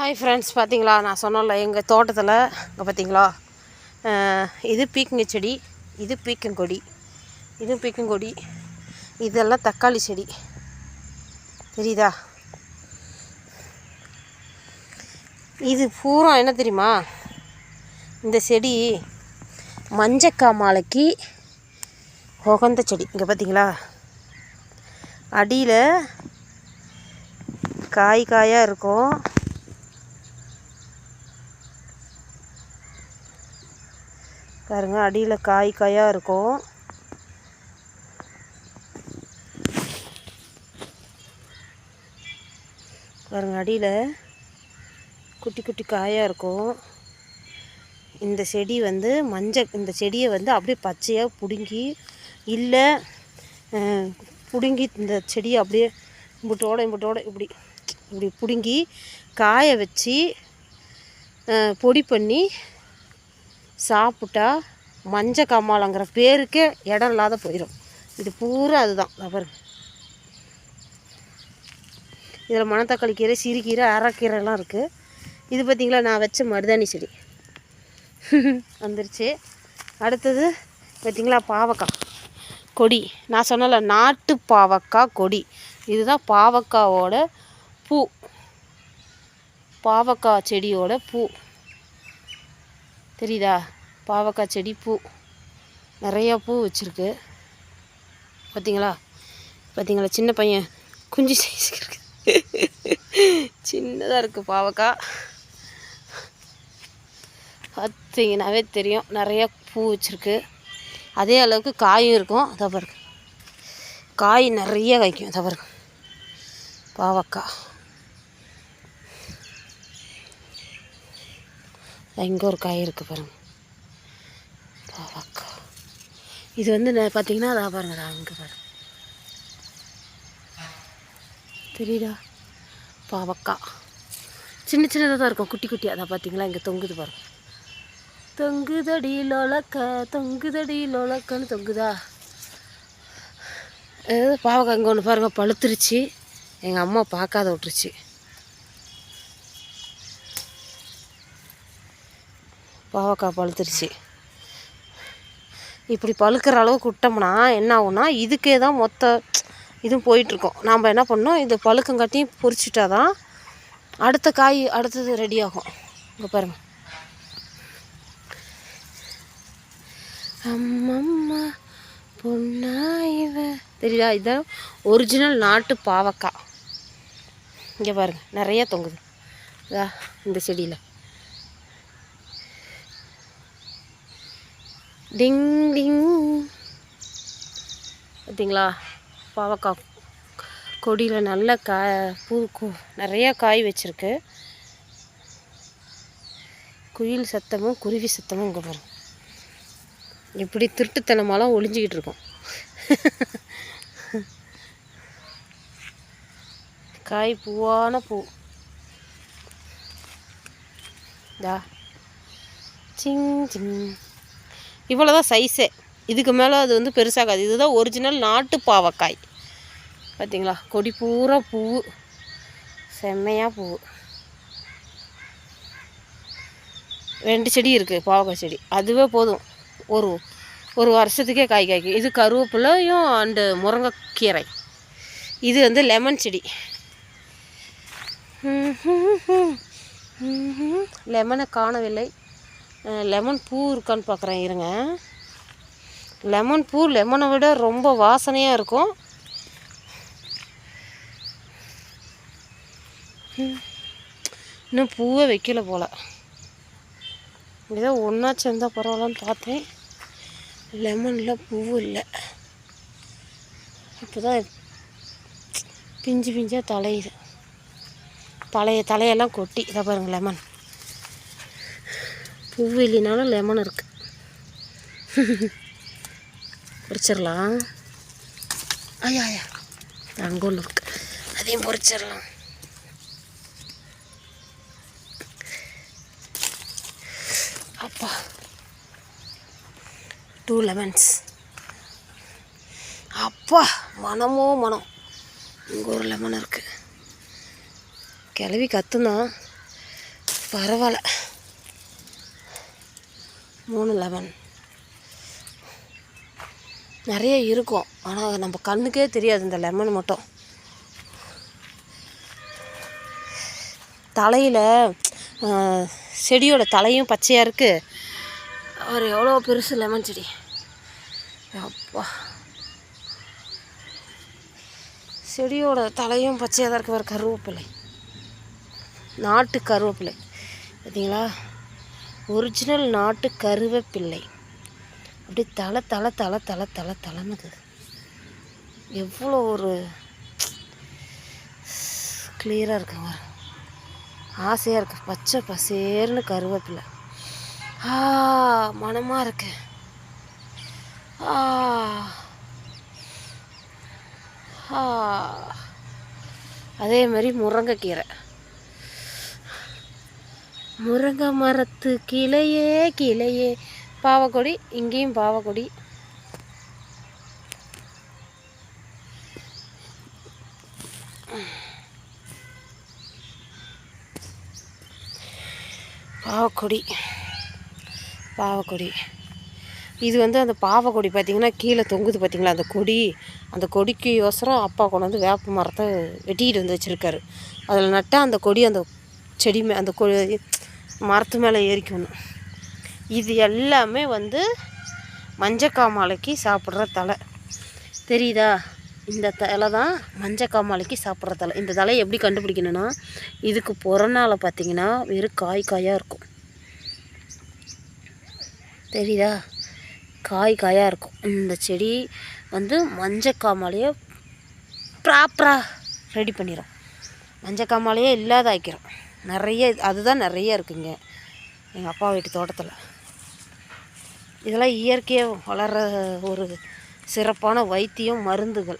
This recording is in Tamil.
ஹாய் ஃப்ரெண்ட்ஸ் பார்த்தீங்களா நான் சொன்னல எங்கள் தோட்டத்தில் இங்கே பார்த்தீங்களா இது பீக்கங்க செடி இது பீக்கங்கொடி இது பீக்கங்கொடி இதெல்லாம் தக்காளி செடி. தெரியுதா? இது பூரா என்ன தெரியுமா? இந்த செடி மஞ்சக்காமாலைக்கு உகந்த செடி. இங்கே பார்த்தீங்களா அடியில் காய் காயாக இருக்கும். பாருங்க அடியில் காய் காயாக இருக்கும். பாருங்க அடியில் குட்டி குட்டி காயாக இருக்கும். இந்த செடி வந்து மஞ்சள் இந்த செடியை வந்து அப்படியே பச்சையாக பிடுங்கி இல்லை பிடுங்கி இந்த செடியை அப்படியே இம்புட்டோட இம்புட்டோட இப்படி இப்படி பிடுங்கி காய வச்சு பொடி பண்ணி சாப்பிட்டா மஞ்ச கம்மாளங்கிற பேருக்கே இடம் இல்லாத போயிடும் இது பூரா அதுதான் பாருங்க. இதில் மணத்தக்காளி கீரை சிறுகீரை அரைக்கீரைலாம் இருக்குது இது பார்த்திங்களா நான் வச்ச மருதாணி செடி. வந்துருச்சு. அடுத்தது பார்த்திங்களா பாவக்காய். கொடி. நான் சொன்னல நாட்டு பாவக்காய் கொடி. இதுதான் பாவக்காவோட பூ. பாவக்காய் செடியோட பூ. தெரியுதா? பாவக்காய் செடி பூ. நிறையா பூ வச்சுருக்கு. பார்த்தீங்களா பார்த்தீங்களா சின்ன பையன் குஞ்சு சைஸுக்கு சின்னதாக இருக்குது பாவக்காய் பார்த்தீங்கன்னாவே தெரியும். நிறையா பூ வச்சுருக்கு. அதே அளவுக்கு காயும் இருக்கும். அதை பாருங்க. காய் நிறைய காய்க்கும். அதை பாருங்க. பாவக்காய் இங்கே ஒரு காய் இருக்குது பாருங்க. பாவக்காய் இது வந்து நான் பார்த்தீங்கன்னா அதான் பாருங்கடா அதான் அங்கே பாருங்க. தெரியுதா? பாவக்காய் சின்ன சின்னதாக தான் இருக்கும். குட்டி குட்டியாக அதான் பார்த்தீங்களா இங்கே தொங்குது பாருங்க. தொங்குதடி லோலக்க தொங்குதடி லோலக்கன்னு தொங்குதா? ஏதோ பாவக்காய் இங்கே ஒன்று பாருங்கள் பழுத்துருச்சு. எங்கள் அம்மா பார்க்காத விட்டுருச்சு. பாவக்காய் பழுத்துருச்சு. இப்படி பழுக்கிற அளவுக்கு விட்டோம்னா என்ன ஆகும்னா இதுக்கே தான் மொத்த இதுவும் போயிட்டுருக்கோம். நாம் என்ன பண்ணோம் இது பழுக்கங்காட்டியும் பொரிச்சிட்டா தான் அடுத்த காய் அடுத்தது ரெடி ஆகும். இங்கே பாருங்கள் அம்மம்மா பொன்னாயிவ. தெரியுதா? இதான் ஒரிஜினல் நாட்டு பாவக்காய் இங்கே பாருங்க. நிறைய தொங்குது. இதா இந்த செடியில். டிங் டிங் பார்த்தீங்களா? பாவக்காய் கொடியில் நல்ல காய் பூ கு- காய் வச்சுருக்கு. குயில் சத்தமும் குருவி சத்தமும் இங்கே பாருங்க. இப்படி திருட்டுத்தனமாலாம் ஒளிஞ்சிக்கிட்டு இருக்கோம். காய் பூவான பூ. தா சிங் சிங். இவ்வளோதான் சைஸே இதுக்கு மேலே அது வந்து பெருசாகாது. இதுதான் ஒரிஜினல் நாட்டு பாவக்காய். பார்த்தீங்களா கொடி பூரா பூ. செம்மையாக பூ. ரெண்டு செடி இருக்குது பாவக்காய் செடி. அதுவே போதும். ஒரு ஒரு வருஷத்துக்கே காய் காய்க்கும் இது கருவேப்பிலையும் அண்டு முருங்கைக்கீரை. இது வந்து லெமன் செடி. லெமனை காணவில்லை. லெமன் பூ இருக்கான்னு பார்க்குறேன் இருங்க. லெமன் பூ லெமனை விட ரொம்ப வாசனையாக இருக்கும். இன்னும் பூவே வைக்கல போல். ஏதோ ஒன்றா இருந்தால் பரவாயில்லன்னு பார்த்தேன். லெமனில் பூ இல்லை. இப்போ தான் பிஞ்சு பிஞ்சாக தலையுது பழைய தலையெல்லாம் கொட்டி இதை பாருங்கள் லெமன் பூ இல்லைனாலும் லெமன் இருக்குது பொரிச்சிடலாம். ஐயா ஐயா அங்கே ஒன்று இருக்கு. அதையும் பொரிச்சிடலாம். அப்பா. டூ லெமன்ஸ் அப்பா மனமோ மனம். இங்கே ஒரு லெமன் இருக்குது கிளவி கத்துந்தான் பரவாயில்ல. மூணு லெமன் நிறைய இருக்கும். ஆனால் நம்ம கண்ணுக்கே தெரியாது இந்த லெமன் மட்டும். தலையில் செடியோட தலையும் பச்சையாக இருக்குது அவர் எவ்வளோ பெருசு லெமன் செடி. அப்பா. செடியோட தலையும் பச்சையாக தான் இருக்கு. ஒரு கருவேப்பிலை. நாட்டு கருவேப்பிலை. பார்த்தீங்களா ஒரிஜினல் நாட்டு கருவேப்பிள்ளை. அப்படி தலை தலை தலை தலை தலை தலைன்னுக்குது எவ்வளோ ஒரு கிளியராக இருக்குங்க ஆசையாக இருக்கு. பச்சை பசேர்னு கருவேப்பிலை ஆ மனமாக இருக்கு. ஆ ஆ. அதே மாதிரி முருங்கைக்கீரை. முருங்கை மரத்து கிளையே கிளையே. பாவக்கொடி இங்கேயும் பாவக்கொடி. பாவக்கொடி. பாவக்கொடி. இது வந்து அந்த பாவக்கொடி பார்த்திங்கன்னா கீழே தொங்குது பார்த்திங்களா அந்த கொடி? அந்த கொடிக்கு யோசரம் அப்பா கொண்டு வந்து வேப்ப மரத்தை வெட்டிக்கிட்டு வந்து வச்சுருக்காரு. அதில் நட்டால் அந்த கொடி அந்த செடி மே அந்த கொ மரத்து மேலே ஏறிக்கணும். இது எல்லாமே வந்து மஞ்சக்காமாலைக்கு சாப்பிட்ற தலை. தெரியுதா? இந்த தலை தான் மஞ்சக்காமாலைக்கு சாப்பிட்ற தலை. இந்த தலையை எப்படி கண்டுபிடிக்கணும்னா இதுக்கு புறநாள் பார்த்தீங்கன்னா வெறும் காய் காயாக இருக்கும். தெரியுதா? காய் காயாக இருக்கும். இந்த செடி வந்து மஞ்சக்காமாலையை ப்ராப்பராக ரெடி பண்ணிடும் மஞ்சக்காமாலையே இல்லாத ஆக்கிரும் நிறைய அதுதான் நிறைய இருக்குங்க. எங்கள் அப்பா வீட்டு தோட்டத்தில். இதெல்லாம் இயற்கையாக வளர்கிற ஒரு சிறப்பான வைத்தியம் மருந்துகள்.